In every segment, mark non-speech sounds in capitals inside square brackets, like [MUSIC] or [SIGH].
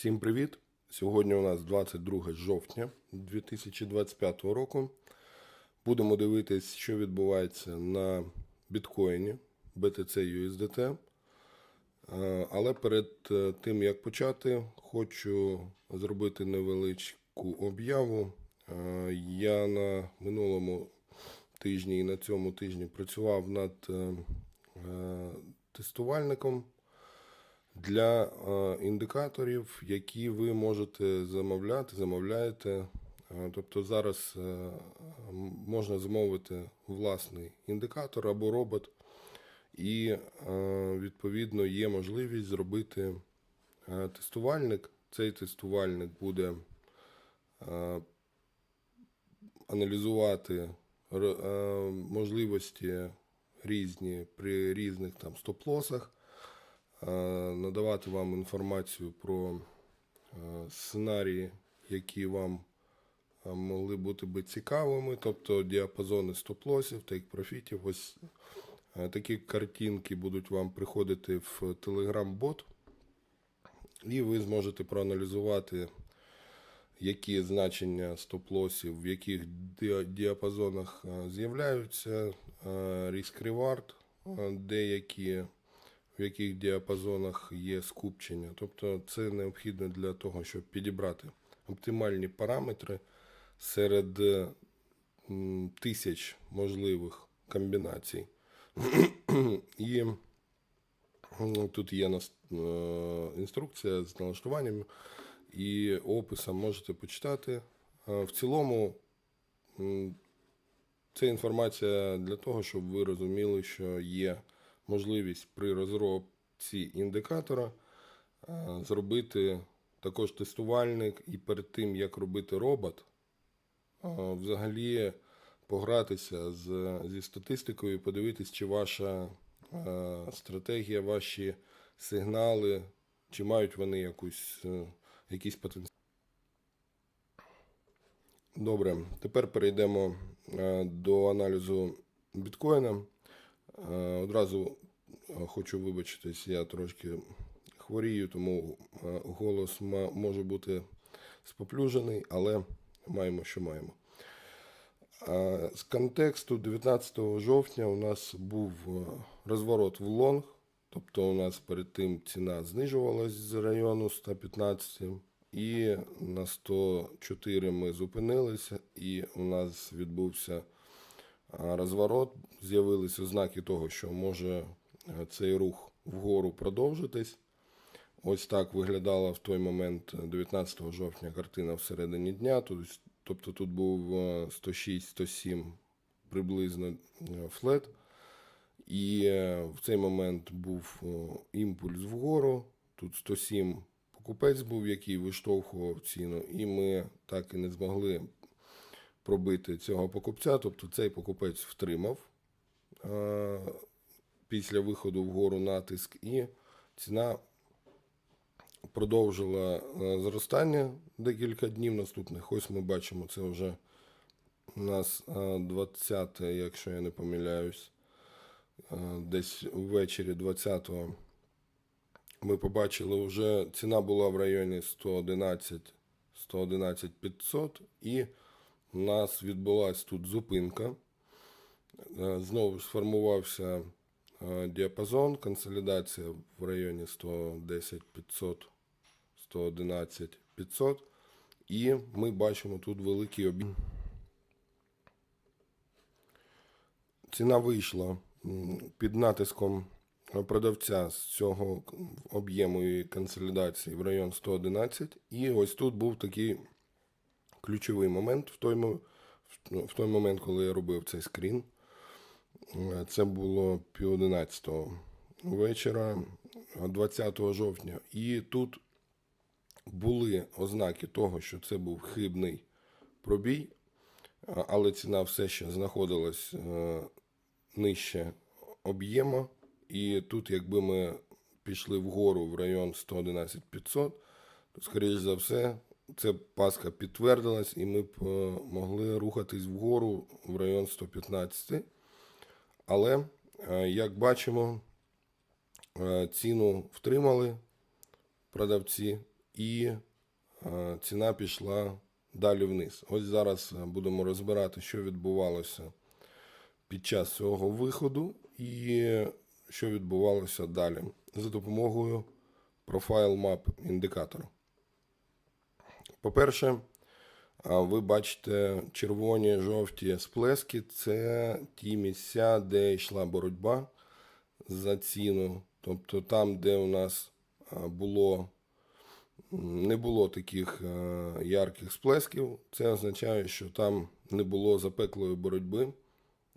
Всім привіт! Сьогодні у нас 22 жовтня 2025 року. Будемо дивитись, що відбувається на біткоїні BTC USDT. Е, Але перед е, тим як почати, хочу зробити невеличку об'яву. Е, Я на минулому тижні і на цьому тижні працював над тестувальником для е, індикаторів, які ви можете замовляти, замовляєте. Е, Тобто зараз е, можна замовити власний індикатор або робот, і відповідно є можливість зробити тестувальник. Цей тестувальник буде аналізувати можливості різні при різних там стоп-лосах надавати вам інформацію про е, сценарії, які вам е, могли бути би цікавими, тобто діапазони стоп-лосів, тейк-профітів. Ось е, такі картинки будуть вам приходити в Telegram-бот, і ви зможете проаналізувати, які значення стоп-лосів, в яких діапазонах е, з'являються, ріск-ревард, деякі в яких діапазонах є скупчення. Тобто це необхідно для того, щоб підібрати оптимальні параметри серед тисяч можливих комбінацій. [CLEARS THROAT] І тут є е, інструкція з налаштуванням і описом можете почитати. Е, В цілому це інформація для того, щоб ви розуміли, що є можливість при розробці індикатора е, зробити також тестувальник і перед тим, як робити робот, е, взагалі погратися з, зі статистикою, подивитись, чи ваша е, стратегія, ваші сигнали, чи мають вони якусь, якийсь потенціал. Добре, тепер перейдемо до аналізу біткоїна. Е, Одразу е, хочу вибачитись, я трошки хворію, тому е, голос може бути споплюжений, але маємо, що маємо. З контексту 19 жовтня у нас був розворот в лонг, тобто у нас перед тим ціна знижувалась з району 115 і на 104 ми зупинилися, і у нас відбувся розворот. З'явилися ознаки того, що може е, цей рух вгору продовжитись. Ось так виглядала в той момент е, 19 жовтня картина всередині дня. Тобто, тут був е, 106-107 приблизно е, флет. І е, в цей момент був імпульс вгору. Тут 107 покупець був, який виштовхував ціну, і ми так і не змогли пробити цього покупця. Тобто цей покупець втримав е, після виходу вгору натиск, і ціна продовжила е, зростання декілька днів наступних. Ось ми бачимо, це вже у нас е, 20, якщо я не помиляюсь, е, десь ввечері 20-го ми побачили, вже ціна була в районі 111 111 500 і у нас відбулася тут зупинка. Е, Знову сформувався е, діапазон, консолідація в районі 110 500, 111 500. І ми бачимо тут великий об'єм. Ціна вийшла під натиском продавця з цього об'єму і консолідації в район 111. І ось тут був такий ключовий момент в той, в- в той момент, коли я робив цей скрін. Е, Це було пів 11 вечора, е, 20 жовтня. І тут були ознаки того, що це був хибний пробій, але ціна все ще знаходилась е, нижче об'єму. І тут, якби ми пішли вгору в район 111 500, то, скоріш за все, ця паска підтвердилась, і ми б е, могли рухатись вгору в район 115. Але, е, як бачимо, е, ціну втримали продавці, і ціна пішла далі вниз. Ось зараз будемо розбирати, що відбувалося під час цього виходу і що відбувалося далі за допомогою Profile Map індикатора. По-перше, ви бачите червоні жовті сплески це ті місця, де йшла боротьба за ціну. Тобто там, де у нас було не було таких е, ярких сплесків, це означає, що там не було запеклої боротьби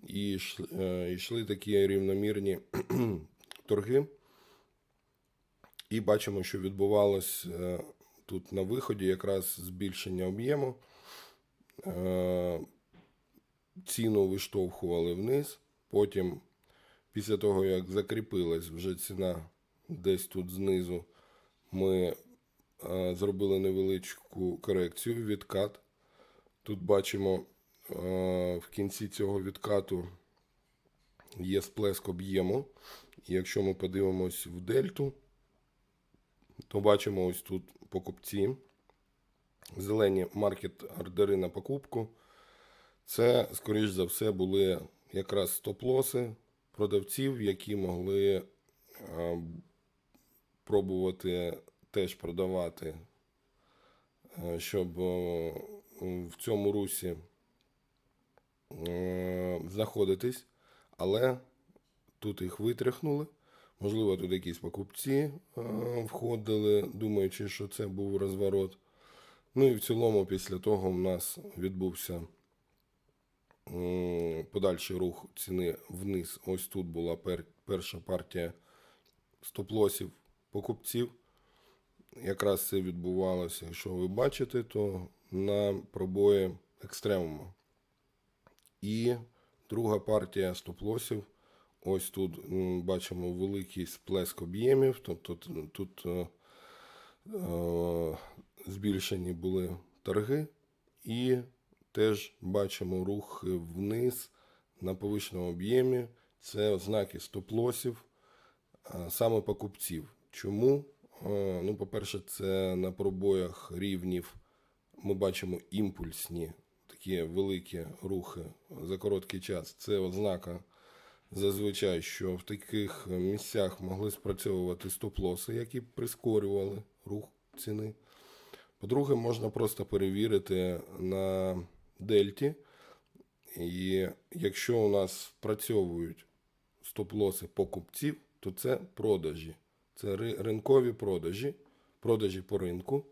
і йшли, е, такі рівномірні [CLEARS THROAT] торги. І бачимо, що відбувалось е, тут на виході якраз збільшення об'єму. Е, Ціну виштовхували вниз. Потім, після того, як закріпилась вже ціна десь тут знизу, ми е, зробили невеличку корекцію, відкат. Тут бачимо е, в кінці цього відкату є сплеск об'єму. Якщо ми подивимось в дельту, то бачимо ось тут покупці. Зелені маркет-ордери на покупку. Це, скоріш за все, були якраз стоп-лоси продавців, які могли е, пробувати теж продавати, е, щоб е, в цьому русі знаходитись, але тут їх витряхнули. Можливо, тут якісь покупці е, входили, думаючи, що це був розворот. Ну і в цілому, після того в нас відбувся подальший рух ціни вниз. Ось тут була перша партія стоп-лосів покупців. Якраз це відбувалося, якщо ви бачите, то на пробої екстремуму. І друга партія стоп-лосів. Ось тут бачимо великий сплеск об'ємів, тобто тут е, е, збільшені були торги, і теж бачимо рух вниз на повищеному об'ємі. Це ознаки стоп-лосів, а саме покупців. Чому? Е, Ну, по-перше, це на пробоях рівнів ми бачимо імпульсні такі великі рухи за короткий час. Це ознака зазвичай, що в таких місцях могли спрацьовувати стоп-лоси, які прискорювали рух ціни. По-друге, можна просто перевірити на дельті. І якщо у нас спрацьовують стоп-лоси покупців, то це продажі. Це ринкові продажі, продажі по ринку.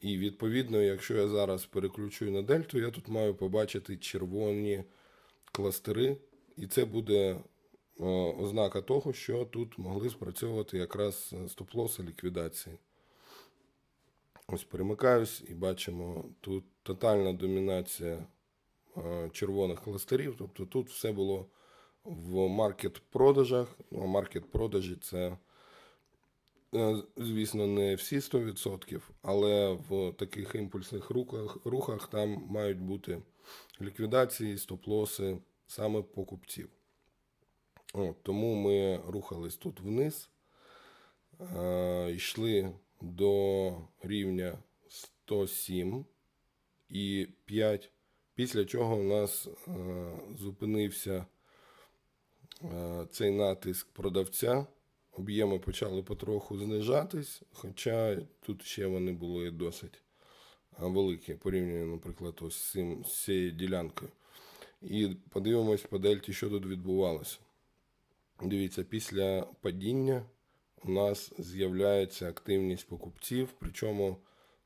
І відповідно, якщо я зараз переключую на дельту, я тут маю побачити червоні кластери, і це буде е, ознака того, що тут могли спрацьовувати якраз е, стоп-лоси ліквідації. Ось перемикаюсь і бачимо тут тотальна домінація е, червоних кластерів. Тобто тут все було в маркет-продажах. Ну, а маркет-продажі це, е, звісно, не всі 100%, але в таких імпульсних рухах, рухах там мають бути ліквідації, стоп-лоси саме покупців. От, тому ми рухались тут вниз, е, йшли до рівня 107 і 5, після чого у нас е, зупинився е, цей натиск продавця. Об'єми почали потроху знижатись, хоча тут ще вони були досить е, великі, порівняно, наприклад, ось з цією ділянкою. І подивимось по дельті, що тут відбувалося. Дивіться, після падіння у нас з'являється активність покупців, причому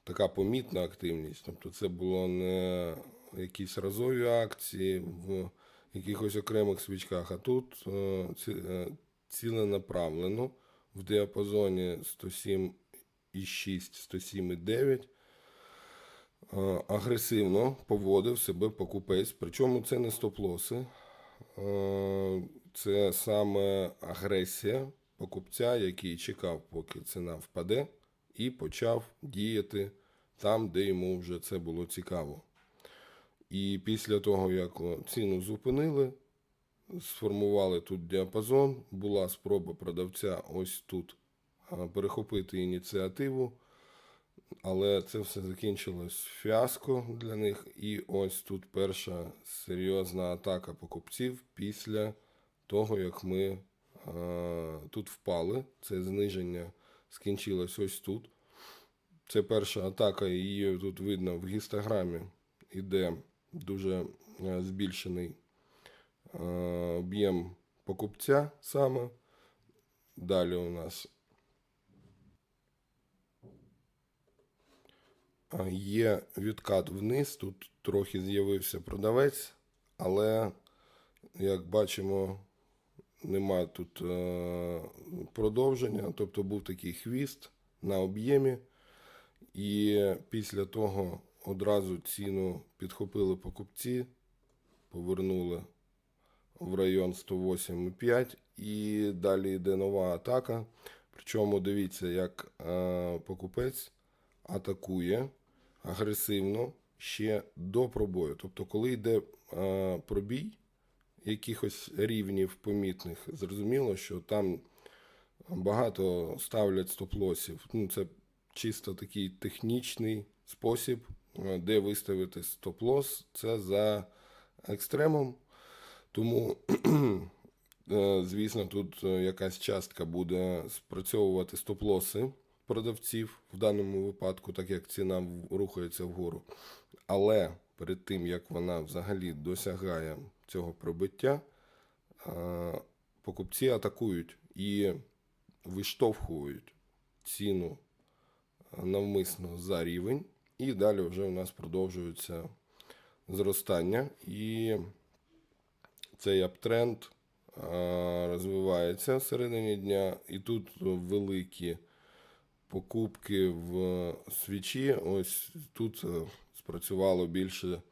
така помітна активність. Тобто це було не якісь разові акції в якихось окремих свічках, а тут е, е, ціленаправлено в діапазоні 107,6, 107,9 е, агресивно поводив себе покупець. Причому це не стоп-лоси, це саме агресія покупця, який чекав, поки ціна впаде, і почав діяти там, де йому вже це було цікаво. І після того, як ціну зупинили, сформували тут діапазон, була спроба продавця ось тут перехопити ініціативу. Але це все закінчилось фіаско для них. І ось тут перша серйозна атака покупців після того, як ми е, тут впали. Це зниження скінчилось ось тут. Це перша атака, її тут видно в гістограмі. Іде дуже е, збільшений е, об'єм покупця саме. Далі у нас Є відкат вниз, тут трохи з'явився продавець, але, як бачимо, нема тут е, продовження, тобто був такий хвіст на об'ємі, і після того одразу ціну підхопили покупці, повернули в район 108,5 і далі йде нова атака. Причому дивіться, як е, покупець атакує агресивно ще до пробою. Тобто, коли йде е, пробій якихось рівнів помітних, зрозуміло, що там багато ставлять стоп-лосів. Ну, це чисто такий технічний спосіб, е, де виставити стоп-лос. Це за екстремом. Тому, [CLEARS THROAT] е, звісно, тут е, якась частка буде спрацьовувати стоп-лоси продавців в даному випадку, так як ціна рухається вгору. Але перед тим, як вона взагалі досягає цього пробиття, е, покупці атакують і виштовхують ціну е, навмисно за рівень, і далі вже у нас продовжується зростання. І цей аптренд е, розвивається всередині дня, і тут великі покупки в свічі. Ось тут спрацювало більше,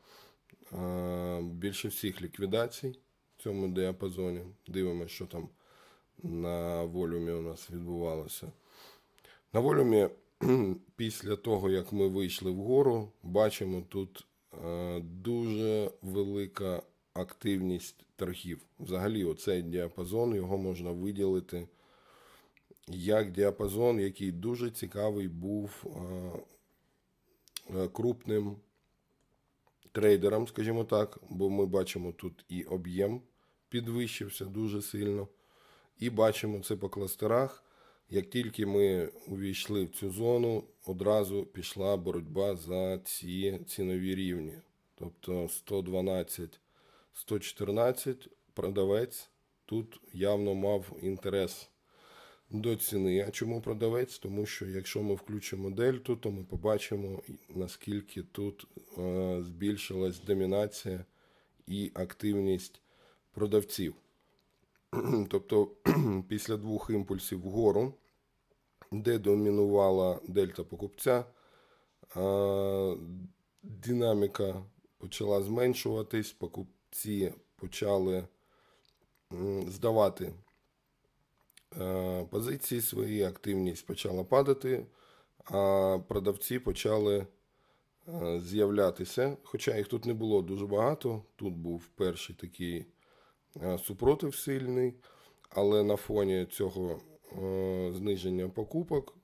більше всіх ліквідацій в цьому діапазоні. Дивимося, що там на волюмі у нас відбувалося. На волюмі, [CLEARS THROAT] після того, як ми вийшли вгору, бачимо тут е, дуже велика активність торгів. Взагалі, оцей діапазон його можна виділити як діапазон, який дуже цікавий був е, е, крупним трейдерам, скажімо так, бо ми бачимо тут і об'єм підвищився дуже сильно. І бачимо це по кластерах. Як тільки ми увійшли в цю зону, одразу пішла боротьба за ці цінові рівні. Тобто 112, 114 продавець тут явно мав інтерес до ціни. А чому продавець? Тому що якщо ми включимо дельту, то ми побачимо, наскільки тут е, збільшилась домінація і активність продавців. [CLEARS THROAT] Тобто [CLEARS THROAT] після двох імпульсів вгору, де домінувала дельта покупця, е, динаміка почала зменшуватись, покупці почали здавати позиції свої, активність почала падати, а продавці почали е, з'являтися. Хоча їх тут не було дуже багато. Тут був перший такий е, супротив сильний, але на фоні цього е, зниження покупок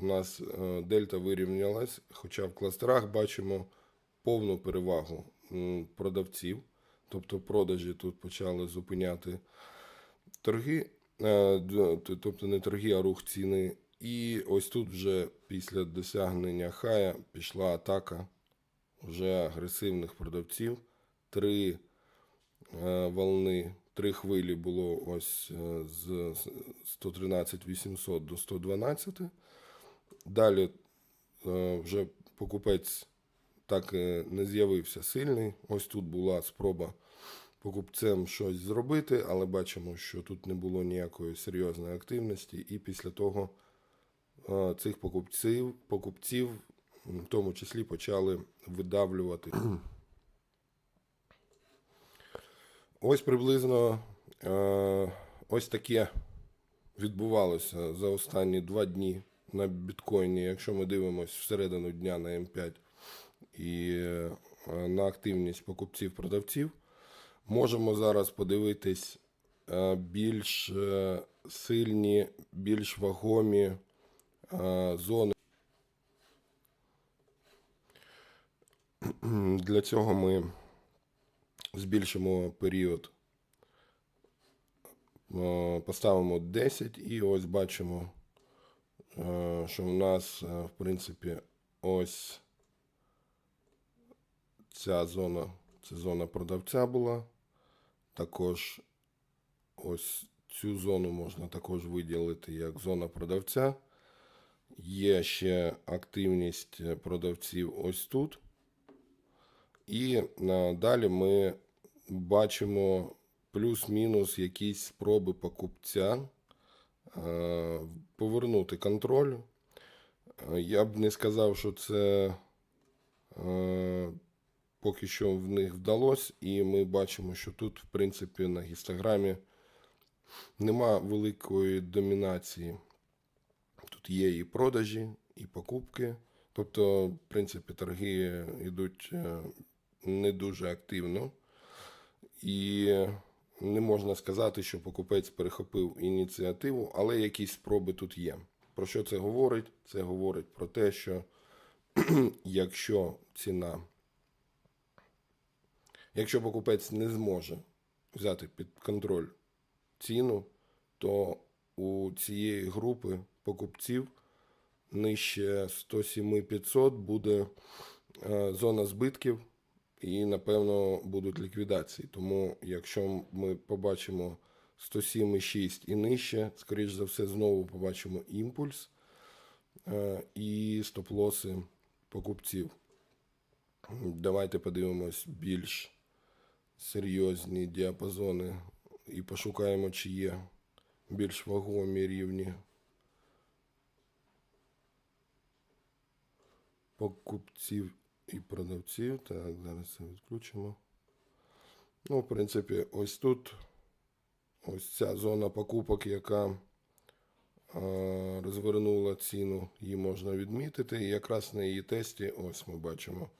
у нас е, дельта вирівнялась, хоча в кластерах бачимо повну перевагу продавців. Тобто продажі тут почали зупиняти торги, е, тобто не торги, а рух ціни. І ось тут вже після досягнення хая пішла атака вже агресивних продавців. Три е, волни, три хвилі було ось е, з 113 800 до 112. Далі е, вже покупець так не з'явився сильний. Ось тут була спроба покупцем щось зробити, але бачимо, що тут не було ніякої серйозної активності, і після того е, цих покупців, покупців в тому числі почали видавлювати. [CLEARS THROAT] Ось приблизно е, ось таке відбувалося за останні два дні на біткоїні. Якщо ми дивимося всередину дня на М5 і е, на активність покупців-продавців, можемо зараз подивитись е, більш е, сильні, більш вагомі е, зони. [CLEARS THROAT] Для цього ми збільшимо період, поставимо 10 і ось бачимо, що в нас, в принципі, ось ця зона, це зона продавця була. Також ось цю зону можна також виділити як зона продавця. Є ще активність продавців ось тут. І далі ми бачимо плюс-мінус якісь спроби покупця е, повернути контроль. Е, Я б не сказав, що це е, поки що в них вдалося, і ми бачимо, що тут, в принципі, на гістограмі нема великої домінації. Тут є і продажі, і покупки. Тобто, в принципі, торги йдуть е, не дуже активно. І не можна сказати, що покупець перехопив ініціативу, але якісь спроби тут є. Про що це говорить? Це говорить про те, що [CLEARS THROAT] якщо ціна, якщо покупець не зможе взяти під контроль ціну, то у цієї групи покупців нижче 107 500 буде е, зона збитків і, напевно, будуть ліквідації. Тому, якщо ми побачимо 107,6 і нижче, скоріш за все, знову побачимо імпульс е, і стоп-лоси покупців. Давайте подивимось більш серйозні діапазони і пошукаємо, чи є більш вагомі рівні покупців і продавців. Так, зараз це відключимо. Ну, в принципі, ось тут ось ця зона покупок, яка розвернула ціну, її можна відмітити. І якраз на її тесті ось ми бачимо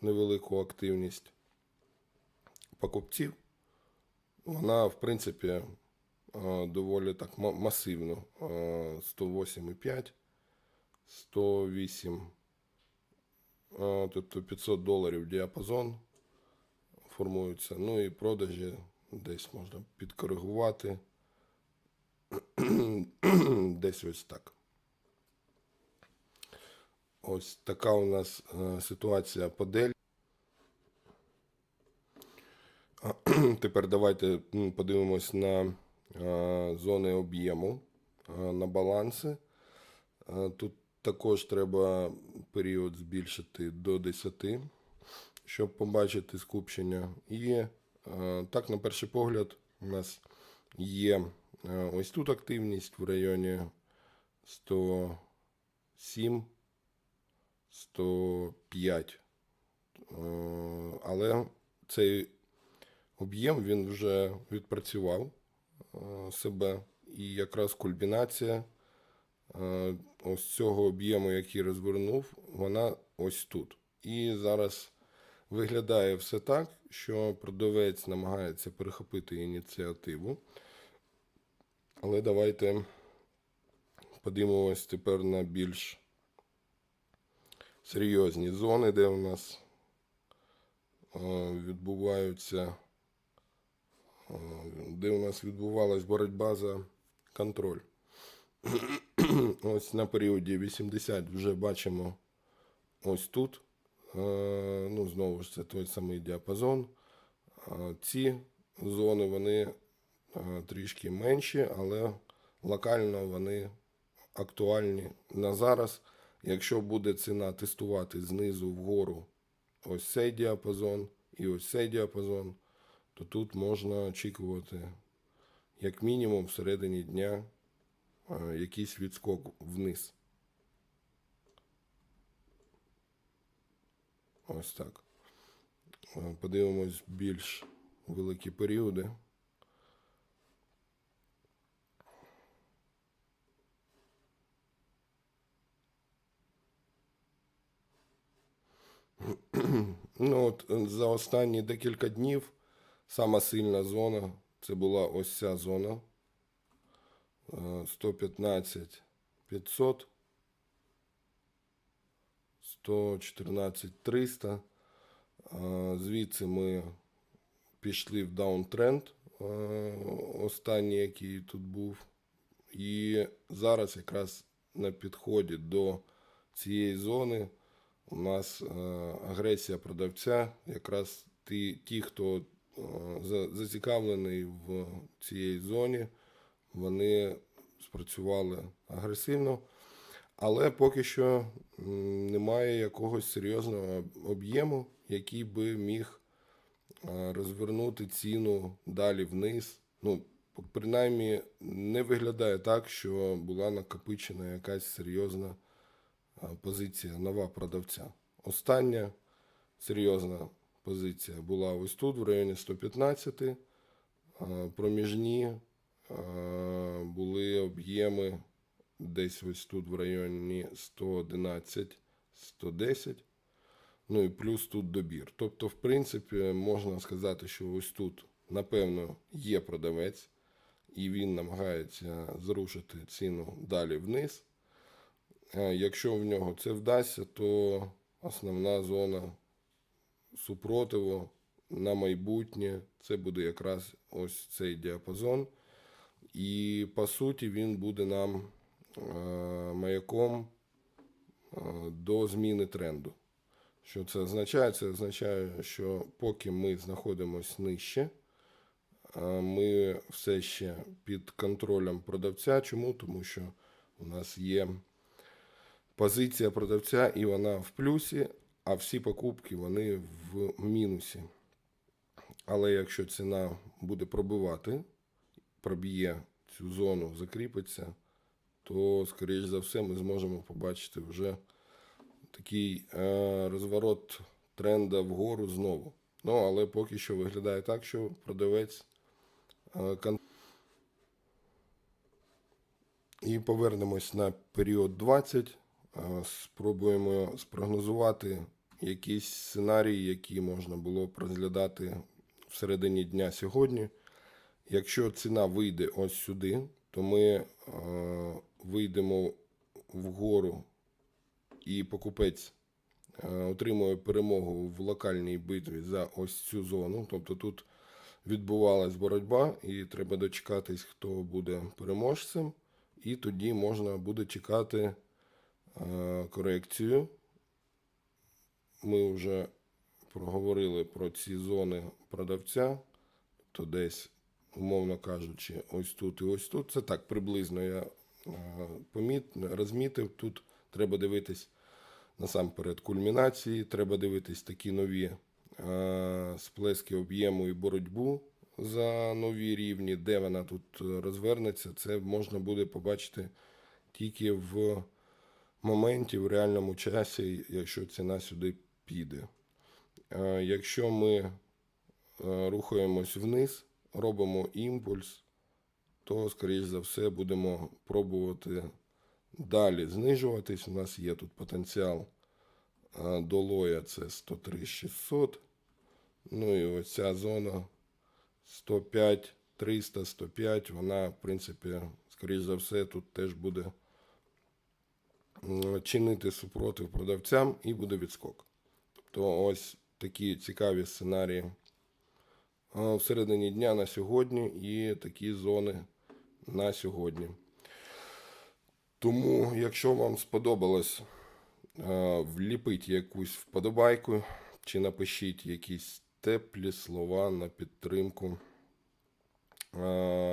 невелику активність покупців. Вона, в принципі, е, доволі так масивно. Е, 108,5, 108, е, тобто 500 доларів діапазон формується. Ну і продажі десь можна підкоригувати. [CLEARS THROAT] Десь ось так. Ось така у нас е, ситуація по Дель. [CLEARS THROAT] Тепер давайте подивимось на е, зони об'єму, е, на баланси. Е, Тут також треба період збільшити до 10, щоб побачити скупчення. І так, на перший погляд, у нас є ось тут активність в районі 107, 105. Е, Але цей об'єм він вже відпрацював е, себе. І якраз кульмінація е, ось цього об'єму, який розвернув, вона ось тут. І зараз виглядає все так, що продавець намагається перехопити ініціативу. Але давайте подивимось тепер на більш серйозні зони, де у нас е, відбуваються де у нас відбувалась боротьба за контроль. [CLEARS THROAT] Ось на періоді 80 вже бачимо ось тут. Е, Ну, знову ж це той самий діапазон. Е, Ці зони вони е, трішки менші, але локально вони актуальні на зараз. Якщо буде ціна тестувати знизу вгору ось цей діапазон і ось цей діапазон, то тут можна очікувати, як мінімум, всередині дня е, якийсь відскок вниз. Ось так. Е, Подивимось більш великі періоди. Ну, от е, за останні декілька днів сама сильна зона це була ось ця зона. Е, 115 500, 114 300. Е, Звідси ми пішли в даунтренд, е, останній, який тут був. І зараз якраз на підході до цієї зони у нас е, агресія продавця, якраз ті, ті хто зацікавлений в цій зоні, вони спрацювали агресивно, але поки що немає якогось серйозного об'єму, який би міг е, розвернути ціну далі вниз. Ну, принаймні, не виглядає так, що була накопичена якась серйозна е, позиція нова продавця. Остання серйозна позиція була ось тут, в районі 115. Е, Проміжні е, були об'єми десь ось тут в районі 111, 110. Ну і плюс тут добір. Тобто, в принципі, можна сказати, що ось тут, напевно, є продавець, і він намагається зрушити ціну далі вниз. Е, Якщо в нього це вдасться, то основна зона супротиву на майбутнє це буде якраз ось цей діапазон. І по суті він буде нам е, маяком е, до зміни тренду. Що це означає? Це означає, що поки ми знаходимося нижче, е, ми все ще під контролем продавця. Чому? Тому що у нас є позиція продавця, і вона в плюсі, а всі покупки вони в мінусі. Але якщо ціна буде пробивати, проб'є цю зону, закріпиться, то, скоріш за все, ми зможемо побачити вже такий е, розворот тренда вгору знову. Ну, але поки що виглядає так, що продавець е, і повернемось на період 20. Е, Спробуємо спрогнозувати якісь сценарії, які можна було б розглядати всередині дня сьогодні. Якщо ціна вийде ось сюди, то ми е, вийдемо вгору і покупець е, отримує перемогу в локальній битві за ось цю зону. Тобто тут відбувалась боротьба, і треба дочекатись, хто буде переможцем. І тоді можна буде чекати е, корекцію. Ми вже проговорили про ці зони продавця, то десь, умовно кажучи, ось тут і ось тут. Це так приблизно я е, поміт, розмітив. Тут треба дивитись насамперед кульмінації, треба дивитись такі нові е, сплески об'єму і боротьбу за нові рівні, де вона тут розвернеться. Це можна буде побачити тільки в моменті, в реальному часі, якщо ціна сюди піде. Е, Якщо ми е, рухаємось вниз, робимо імпульс, то, скоріш за все, будемо пробувати далі знижуватись. У нас є тут потенціал е, до лоя це 103 600. Ну і ось ця зона 105, 300, 105, вона, в принципі, скоріш за все, тут теж буде чинити супротив продавцям і буде відскок. Тобто ось такі цікаві сценарії а, всередині дня на сьогодні і такі зони на сьогодні. Тому, якщо вам сподобалось, вліпіть якусь вподобайку чи напишіть якісь теплі слова на підтримку.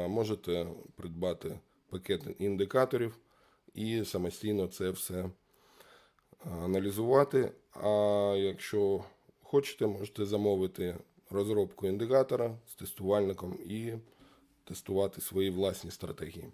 Можете придбати пакет індикаторів і самостійно це все аналізувати. А якщо хочете, можете замовити розробку індикатора з тестувальником і тестувати свої власні стратегії.